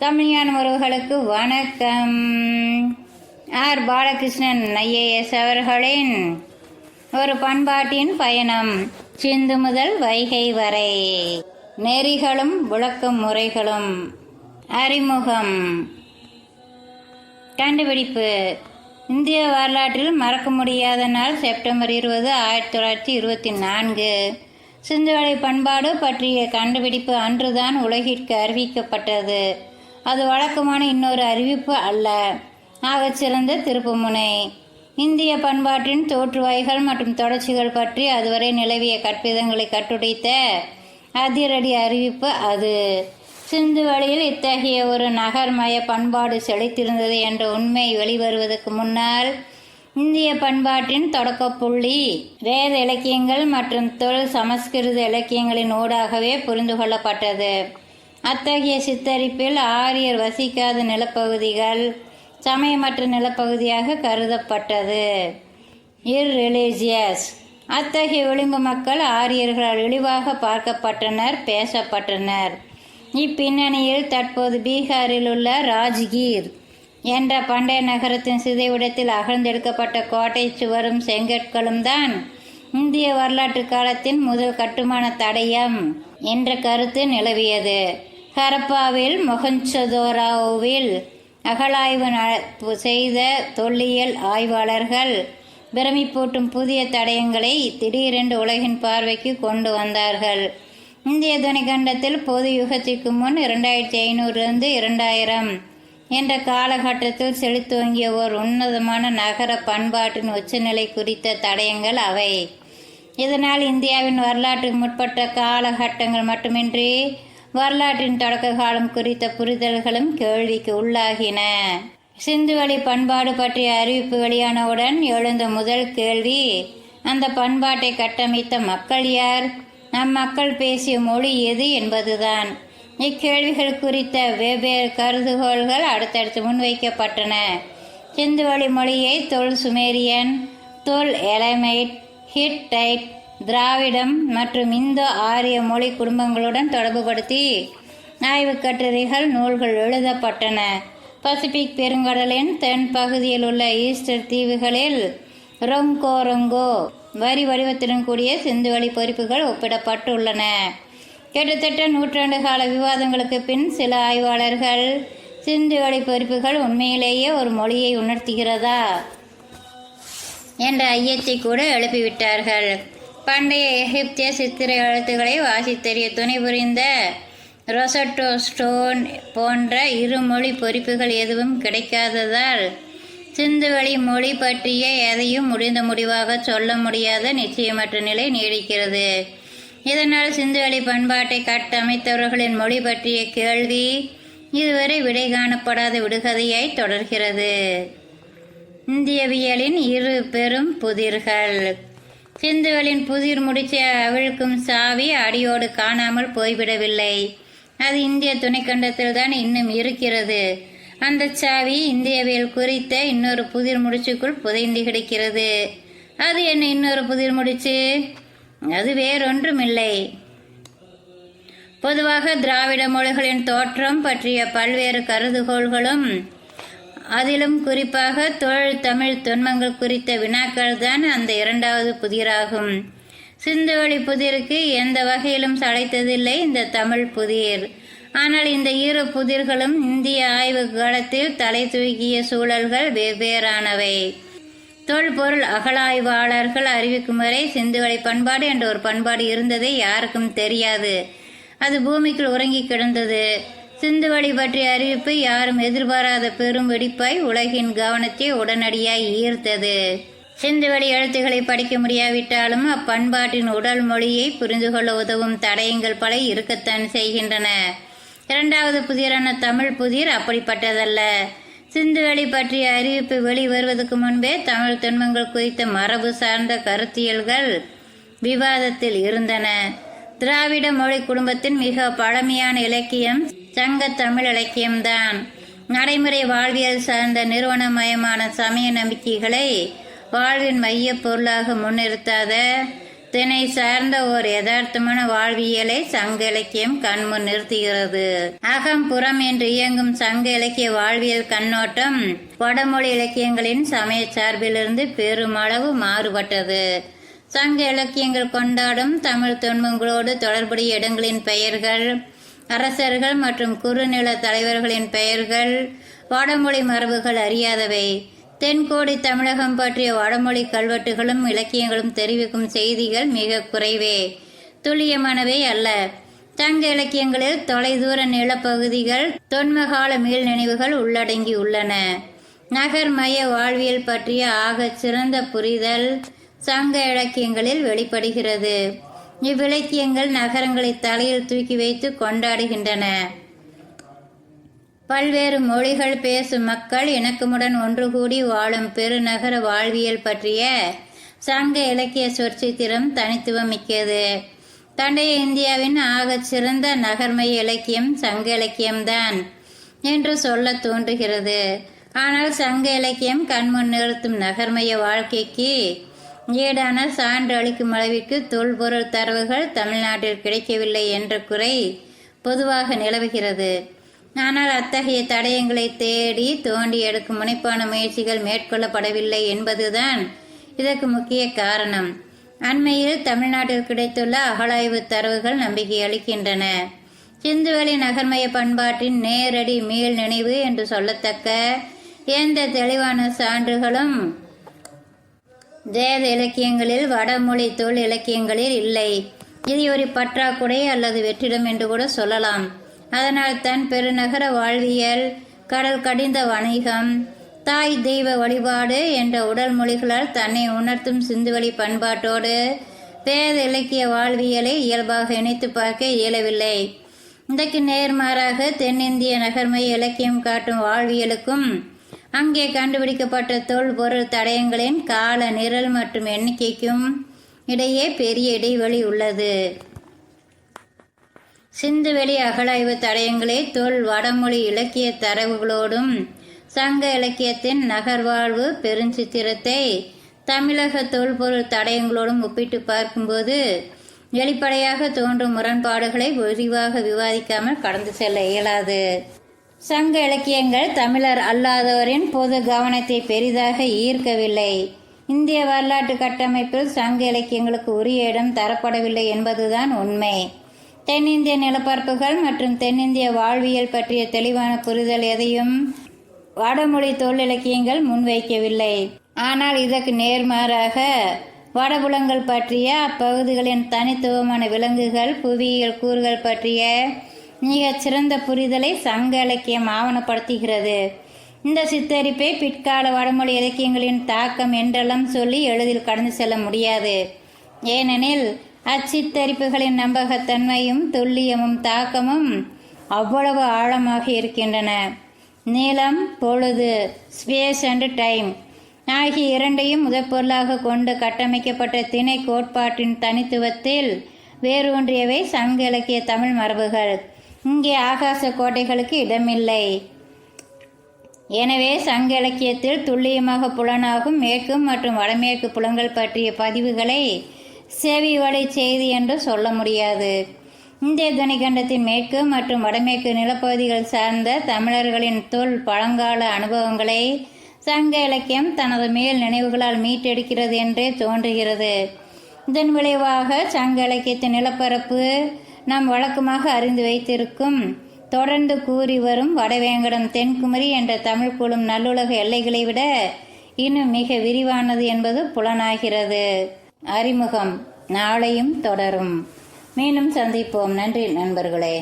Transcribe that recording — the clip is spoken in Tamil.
தமிழ்ஞான உறவுகளுக்கு வணக்கம். ஆர். பாலகிருஷ்ணன் ஐஏஎஸ் அவர்களின் ஒரு பண்பாட்டின் பயணம் சிந்து முதல் வைகை வரை. நெறிகளும் விளக்கும் முறைகளும் அறிமுகம். கண்டுபிடிப்பு. இந்திய வரலாற்றில் மறக்க முடியாத நாள் செப்டம்பர் இருபது ஆயிரத்தி தொள்ளாயிரத்தி இருபத்தி நான்கு. சிந்துவலை பண்பாடு பற்றிய கண்டுபிடிப்பு அன்றுதான் உலகிற்கு அறிவிக்கப்பட்டது. அது வழக்கமான இன்னொரு அறிவிப்பு அல்ல. ஆகச்சிறந்த திருப்புமுனை. இந்திய பண்பாட்டின் தோற்றுவாய்கள் மற்றும் தொடர்ச்சிகள் பற்றி அதுவரை நிலவிய கற்பிதங்களை கட்டுடைத்த அதிரடி அறிவிப்பு அது. சிந்து வழியில் இத்தகைய ஒரு நகர்மய பண்பாடு செழித்திருந்தது என்ற உண்மை வெளிவருவதற்கு முன்னால் இந்திய பண்பாட்டின் தொடக்கப்புள்ளி வேத இலக்கியங்கள் மற்றும் தொழில் சமஸ்கிருத இலக்கியங்களின் ஊடாகவே புரிந்து கொள்ளப்பட்டது. அத்தகைய சித்தரிப்பில் ஆரியர் வசிக்காத நிலப்பகுதிகள் சமயமற்ற நிலப்பகுதியாக கருதப்பட்டது. இர்ரிலீஜியஸ் அத்தகைய விளிம்பு மக்கள் ஆரியர்களால் இழிவாக பார்க்கப்பட்டனர் பேசப்பட்டனர். இப்பின்னணியில் தற்போது பீகாரில் உள்ள ராஜ்கீர் என்ற பண்டைய நகரத்தின் சிதைவிடத்தில் அகழ்ந்தெடுக்கப்பட்ட கோட்டை சுவரும் செங்கற்களும் தான் இந்திய வரலாற்று காலத்தின் முதல் கட்டுமான தடயம் என்ற கருத்து நிலவியது. ஹரப்பாவில் மொஹஞ்சதோராவில் அகழாய்வு ந- செய்த தொல்லியல் ஆய்வாளர்கள் பிரமிப்பூட்டும் புதிய தடயங்களை திடீரென்று உலகின் பார்வைக்கு கொண்டு வந்தார்கள். இந்திய துணைக்கண்டத்தில் பொது யுகத்திற்கு முன் இரண்டாயிரத்தி ஐநூறுலேருந்து இரண்டாயிரம் என்ற காலகட்டத்தில் செலுத்துவங்கிய ஓர் உன்னதமான நகர பண்பாட்டின் உச்சநிலை குறித்த தடயங்கள் அவை. இதனால் இந்தியாவின் வரலாற்றுக்கு முற்பட்ட காலகட்டங்கள் மட்டுமின்றி வரலாற்றின் தொடக்க காலம் குறித்த புரிதல்களும் கேள்விக்கு உள்ளாகின. சிந்துவெளி பண்பாடு பற்றிய அறிவிப்பு வெளியானவுடன் எழுந்த முதல் கேள்வி அந்த பண்பாட்டை கட்டமைத்த மக்கள் யார்? நம் மக்கள் பேசிய மொழி எது என்பதுதான். இக்கேள்விகள் குறித்த வெவ்வேறு கருதுகோள்கள் அடுத்தடுத்து முன்வைக்கப்பட்டன. சிந்துவெளி மொழியை தொல் சுமேரியன் தொல் எலமைட் ஹிட்டைட் திராவிடம் மற்றும் இந்தோ ஆரிய மொழி குடும்பங்களுடன் தொடர்புபடுத்தி ஆய்வுக் கட்டுரைகள் நூல்கள் எழுதப்பட்டன. பசிபிக் பெருங்கடலின் தென் பகுதியில் உள்ள ஈஸ்டர் தீவுகளில் ரொங்கோ ரொங்கோ வரி வடிவத்துடன் கூடிய சிந்துவெளி பொறிப்புகள் ஒப்பிடப்பட்டுள்ளன. கிட்டத்தட்ட நூற்றாண்டு கால விவாதங்களுக்கு பின் சில ஆய்வாளர்கள் சிந்துவெளி பொறிப்புகள் உண்மையிலேயே ஒரு மொழியை உணர்த்துகிறதா? என்ற ஐயத்தை கூட எழுப்பிவிட்டார்கள். பண்டைய எகிப்திய சித்திர எழுத்துக்களை வாசித்தறிய துணை புரிந்த ரொசட்டோ ஸ்டோன் போன்ற இருமொழி பொறிப்புகள் எதுவும் கிடைக்காததால் சிந்துவெளி மொழி பற்றிய எதையும் முடிந்த முடிவாக சொல்ல முடியாத நிச்சயமற்ற நிலை நீடிக்கிறது. இதனால் சிந்துவெளி பண்பாட்டை கட்டமைத்தவர்களின் மொழி பற்றிய கேள்வி இதுவரை விடை காணப்படாத விடுகதையாய் தொடர்கிறது. இந்தியவியலின் இரு பெரும் புதிர்கள். சிந்துகளின் புதிர் முடிச்சை அவிழ்க்கும் சாவி அடியோடு காணாமல் போய்விடவில்லை. அது இந்திய துணைக்கண்டத்தில் தான் இன்னும் இருக்கிறது. அந்த சாவி இந்தியவியல் குறித்த இன்னொரு புதிர் முடிச்சுக்குள் புதைந்து கிடக்கிறது. அது என்ன இன்னொரு புதிர் முடிச்சு? அது வேறொன்றுமில்லை. பொதுவாக திராவிட மொழிகளின் தோற்றம் பற்றிய பல்வேறு கருதுகோள்களும் அதிலும் குறிப்பாக தோழ் தமிழ் தொன்மங்கள் குறித்த வினாக்கள் தான் அந்த இரண்டாவது புதிராகும். சிந்துவெளி புதிருக்கு எந்த வகையிலும் சளைத்ததில்லை இந்த தமிழ் புதிர். ஆனால் இந்த இரு புதிர்களும் இந்திய ஆய்வு காலத்தில் தலை தூக்கிய சூழல்கள் வெவ்வேறானவை. தொல்பொருள் அகழாய்வாளர்கள் அறிவிக்கும் வரை சிந்துவெளி பண்பாடு என்ற ஒரு பண்பாடு இருந்ததே யாருக்கும் தெரியாது. அது பூமிக்குள் உறங்கி கிடந்தது. சிந்துவெளி பற்றிய அறிவிப்பு யாரும் எதிர்பாராத பெரும் வெடிப்பாய் உலகின் கவனத்தை உடனடியாய் ஈர்த்தது. சிந்துவெளி எழுத்துக்களை படிக்க முடியாவிட்டாலும் அப்பண்பாட்டின் உடல் மொழியை புரிந்து கொள்ள உதவும் தடயங்கள் பல இருக்கத்தான் செய்கின்றன. இரண்டாவது புதிரான தமிழ் புதிர் அப்படிப்பட்டதல்ல. சிந்துவெளி பற்றிய அறிவிப்பு வெளிவருவதற்கு முன்பே தமிழ் துன்பங்கள் குறித்த மரபு சார்ந்த கருத்தியல்கள் விவாதத்தில் இருந்தன. திராவிட மொழி குடும்பத்தின் மிக பழமையான இலக்கியம் சங்க தமிழ் இலக்கியம்தான். நடைமுறை வாழ்வியல் சார்ந்த நிறுவனமயமான சமய நம்பிக்கைகளை வாழ்வின் மையப் பொருளாக முன்னிறுத்தாத தினை சார்ந்த ஓர் யதார்த்தமான வாழ்வியலை சங்க இலக்கியம் கண்முன் நிறுத்துகிறது. அகம் புறம் என்று இயங்கும் சங்க இலக்கிய வாழ்வியல் கண்ணோட்டம் வடமொழி இலக்கியங்களின் சமய சார்பிலிருந்து பெருமளவு மாறுபட்டது. சங்க இலக்கியங்கள் கொண்டாடும் தமிழ் தொன்மங்களோடு தொடர்புடைய இடங்களின் பெயர்கள் அரசர்கள் மற்றும் குறுநில தலைவர்களின் பெயர்கள் வடமொழி மரபுகள் அறியாதவை. தென்கோடி தமிழகம் பற்றிய வடமொழி கல்வெட்டுகளும் இலக்கியங்களும் தெரிவிக்கும் செய்திகள் மிக குறைவே. துல்லியமானவை அல்ல. தங்க இலக்கியங்களில் தொலைதூர நிலப்பகுதிகள் தொன்மகால மீள் நினைவுகள் உள்ளடங்கியுள்ளன. நகர்மய வாழ்வியல் பற்றிய ஆகச் சிறந்த புரிதல் சங்க இலக்கியங்களில் வெளிப்படுகிறது. இவ்விலக்கியங்கள் நகரங்களை தலையில் தூக்கி வைத்து கொண்டாடுகின்றன. பல்வேறு மொழிகள் பேசும் மக்கள் இணக்கமுடன் ஒன்று கூடி வாழும் பெருநகர வாழ்வியல் பற்றிய சங்க இலக்கிய சொற்சித்திரம் தனித்துவம் மிக்கது பண்டைய இந்தியாவின் ஆகச் சிறந்த நகர்மய இலக்கியம் சங்க இலக்கியம்தான் என்று சொல்ல தோன்றுகிறது. ஆனால் சங்க இலக்கியம் கண்முன் நிறுத்தும் நகர்மய வாழ்க்கைக்கு ஈடான சான்று அளிக்கும் அளவிற்கு தொல்பொருள் தரவுகள் தமிழ்நாட்டில் கிடைக்கவில்லை என்ற குறை பொதுவாக நிலவுகிறது. ஆனால் அத்தகைய தடயங்களை தேடி தோண்டி எடுக்கும் முனைப்பான முயற்சிகள் மேற்கொள்ளப்படவில்லை என்பதுதான் இதற்கு முக்கிய காரணம். அண்மையில் தமிழ்நாட்டில் கிடைத்துள்ள அகழாய்வு தரவுகள் நம்பிக்கை அளிக்கின்றன. சிந்துவெளி நகர்மய பண்பாட்டின் நேரடி மீள் நினைவு என்று சொல்லத்தக்க எந்த தெளிவான சான்றுகளும் வேத இலக்கியங்களில் வடமொழி தொல் இலக்கியங்களில் இல்லை. இது ஒரு பற்றாக்குறை அல்லது வெற்றிடம் என்று கூட சொல்லலாம். அதனால் தன் பெருநகர வாழ்வியல் கடல் கடிந்த வணிகம் தாய் தெய்வ வழிபாடு என்ற உடல் மொழிகளால் தன்னை உணர்த்தும் சிந்துவெளி பண்பாட்டோடு வேத இலக்கிய வாழ்வியலை இயல்பாக இணைத்து பார்க்க இயலவில்லை. இன்றைக்கு நேர்மாறாக தென்னிந்திய நகர்மை இலக்கியம் காட்டும் வாழ்வியலுக்கும் அங்கே கண்டுபிடிக்கப்பட்ட தொல்பொருள் தடயங்களின் கால நிரல் மற்றும் எண்ணிக்கைக்கும் இடையே பெரிய இடைவெளி உள்ளது. சிந்துவெளி அகழாய்வு தடயங்களே தொல் வடமொழி இலக்கிய தரவுகளோடும் சங்க இலக்கியத்தின் நகர்வாழ்வு பெருஞ்சித்திரத்தை தமிழக தொல்பொருள் தடயங்களோடும் ஒப்பிட்டு பார்க்கும்போது வெளிப்படையாக தோன்றும் முரண்பாடுகளை விரிவாக விவாதிக்காமல் கடந்து செல்ல இயலாது. சங்க இலக்கியங்கள் தமிழர் அல்லாதவரின் பொது கவனத்தை பெரிதாக ஈர்க்கவில்லை. இந்திய வரலாற்று கட்டமைப்பில் சங்க இலக்கியங்களுக்கு உரிய இடம் தரப்படவில்லை என்பதுதான் உண்மை. தென்னிந்திய நிலப்பரப்புகள் மற்றும் தென்னிந்திய வாழ்வியல் பற்றிய தெளிவான புரிதல் எதையும் வடமொழி தொழில் இலக்கியங்கள் முன்வைக்கவில்லை. ஆனால் இதற்கு நேர்மாறாக வடபுலங்கள் பற்றிய அப்பகுதிகளின் தனித்துவமான விலங்குகள் புவியியல் கூறுகள் பற்றிய மிகச் சிறந்த புரிதலை சங்க இலக்கியம் ஆவணப்படுத்துகிறது. இந்த சித்தரிப்பை பிற்கால வடமொழி இலக்கியங்களின் தாக்கம் என்றெல்லாம் சொல்லி எளிதில் கடந்து செல்ல முடியாது. ஏனெனில் அச்சித்தரிப்புகளின் நம்பகத்தன்மையும் துல்லியமும் தாக்கமும் அவ்வளவு ஆழமாக இருக்கின்றன. நீளம் பொழுது ஸ்பேஸ் அண்ட் டைம் ஆகிய இரண்டையும் முதற்பொருளாக கொண்டு கட்டமைக்கப்பட்ட திணை கோட்பாட்டின் தனித்துவத்தில் வேரூன்றியவை சங்க இலக்கிய தமிழ் மரபுகள். இங்கே ஆகாச கோட்டைகளுக்கு இடமில்லை. எனவே சங்க இலக்கியத்தில் துல்லியமாக புலனாகும் மேற்கு மற்றும் வடமேற்கு புலங்கள் பற்றிய பதிவுகளை செவி வழி செய்தி என்று சொல்ல முடியாது. இந்திய துணைக்கண்டத்தின் மேற்கு மற்றும் வடமேற்கு நிலப்பகுதிகள் சார்ந்த தமிழர்களின் தொல் பழங்கால அனுபவங்களை சங்க இலக்கியம் தனது மேல் நினைவுகளால் மீட்டெடுக்கிறது என்றே தோன்றுகிறது. இதன் விளைவாக சங்க இலக்கியத்தின் நிலப்பரப்பு நாம் வழக்கமாக அறிந்து வைத்திருக்கும் தொடர்ந்து கூறி வரும் வடவேங்கடம் தென்குமரி என்ற தமிழ் கூறும் நல்லுலக எல்லைகளை விட இன்னும் மிக விரிவானது என்பது புலனாகிறது. அறிமுகம். நாளையும் தொடரும். மீண்டும் சந்திப்போம். நன்றி நண்பர்களே.